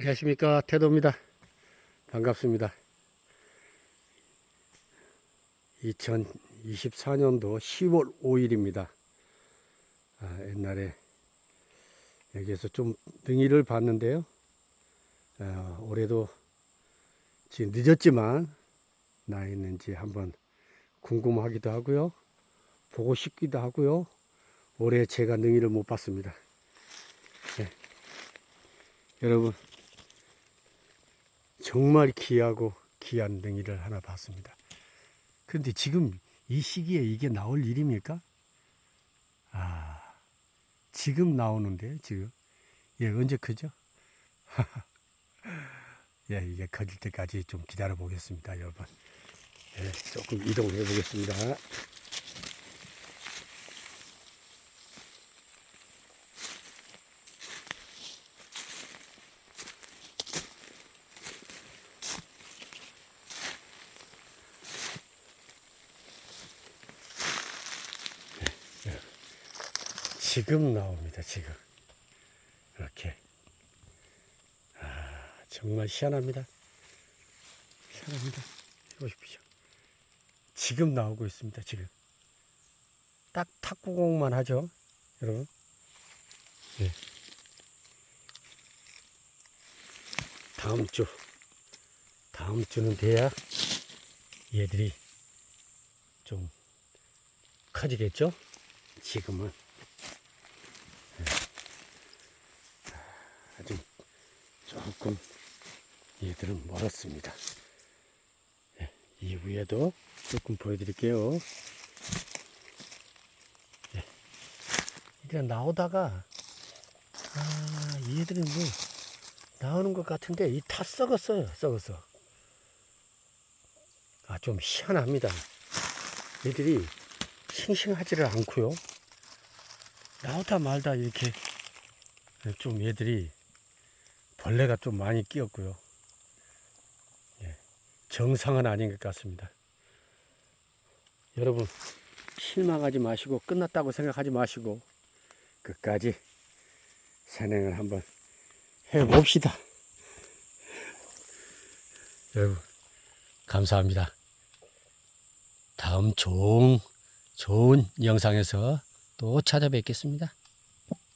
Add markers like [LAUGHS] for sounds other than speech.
안녕하십니까. 태도입니다. 반갑습니다. 2024년도 10월 5일입니다. 아, 옛날에 여기에서 좀 능이를 봤는데요. 아, 올해도 지금 늦었지만 나 있는지 한번 궁금하기도 하고요. 보고 싶기도 하고요. 올해 제가 능이를 못 봤습니다. 네. 여러분 정말 귀하고 귀한 능이를 하나 봤습니다. 그런데 지금 이 시기에 이게 나올 일입니까? 아, 지금 나오는데요, 지금. 예, 언제 크죠? [LAUGHS] 예, 이게 커질 때까지 좀 기다려 보겠습니다, 여러분. 예, 조금 이동을 해 보겠습니다. 지금 나옵니다, 지금. 이렇게. 아, 정말 희한합니다. 희한합니다. 보십시오. 지금 나오고 있습니다, 지금. 딱 탁구공만 하죠, 여러분. 네. 다음 주, 다음 주는 돼야 얘들이 좀 커지겠죠? 지금은. 아직 조금 얘들은 멀었습니다. 예, 이후에도 조금 보여드릴게요. 예, 이제 나오다가 아 얘들이 뭐 나오는 것 같은데 이 다 썩었어요. 썩었어. 아 좀 희한합니다. 얘들이 싱싱하지를 않고요. 나오다 말다 이렇게 좀 얘들이 벌레가 좀 많이 끼었고요. 예, 정상은 아닌 것 같습니다. 여러분 실망하지 마시고 끝났다고 생각하지 마시고 끝까지 산행을 한번 해봅시다. 여러분 감사합니다. 다음 좋은 좋은 영상에서 또 찾아뵙겠습니다.